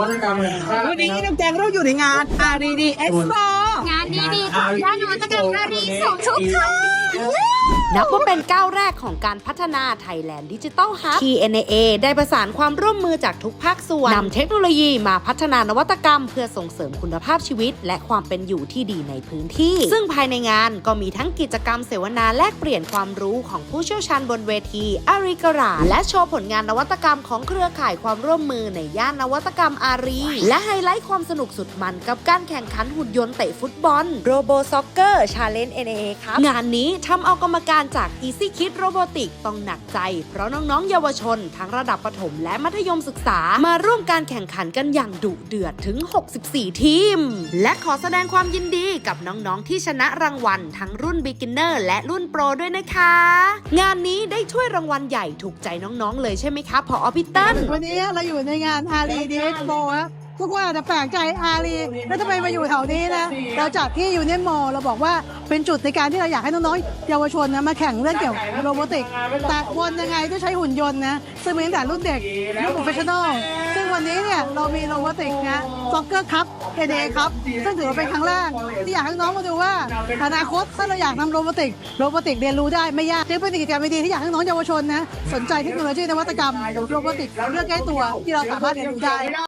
วัตกรรมแห่งชาติวันนี้น้องแจงเราอยู่ในงาน RD Expo งานดีๆของด้านนวัตกรรมอารีส่งทุกท่า นับว่าเป็นก้าวแรกของการพัฒนา Thailand Digital Hub TNA ได้ประสานความร่วมมือจากทุกภาคส่วนนำเทคโนโลยีมาพัฒนานวัตกรรม เพื่อส่งเสริมคุณภาพชีวิต และความเป็นอยู่ที่ดีในพื้นที่ ซึ่งภายในงานก็มีทั้งกิจกรรมเสวนาแลกเปลี่ยนความรู้ของผู้เชี่ยวชาญบนเวทีอารีกราและโชว์ผลงานนวัตกรรมของเครือข่ายความร่วมมือในย่านนวัตกรรมอารี และไฮไลท์ความสนุกสุดมันกับการแข่งขันหุ่นยนต์เตะฟุตบอล Robo Soccer Challenge NA ครับงานนี้ทำเอากรรมการจาก Easy Kid Robotic ต้องหนักใจ เพราะน้องๆ เยาวชน ทั้งระดับประถมและมัธยมศึกษา มาร่วมการแข่งขันกันอย่างดุเดือดถึง 64 ทีม และขอแสดงความยินดีกับน้องๆ ที่ชนะรางวัล ทั้งรุ่น Beginner และรุ่น Pro ด้วยนะคะ งานนี้ได้ถ้วยรางวัลใหญ่ถูกใจน้องๆ เลยใช่ไหมคะพออพี่เติ้ลวันนี้เราอยู่ในงาน RD Expo นะ ทุกคนอาจจะแปลกใจอารีแล้วทำไมมาอยู่แถวนี้นะเราจัดที่ยูเนียนมอลเราบอกว่าเป็นจุดในการที่เราอยากให้น้องๆเยาวชนนะมาแข่งเรื่องเกี่ยวกับโรบอติก แต่วนยังไงก็ใช้หุ่นยนต์นะซึ่งมีตั้งแต่รุ่นเด็กรุ่นโปรเฟชชั่นอลซึ่งวันนี้เนี่ยเรามีโรบอติกนะซ็อกเกอร์คัพเอเดครับซึ่งถือว่าเป็นครั้งแรกที่อยากให้น้องมาดูว่าอนาคตถ้าเราอยากทำโรบอติกโรบอติกเรียนรู้ได้ไม่ยากจึงเป็นกิจกรรมดีที่อยากให้น้องเยาวชนนะสนใจเทคโนโลยีนวัตกรรมโรบอติกเรื่องใกล้ตัวที่เราสามารถเรียนรู้ได้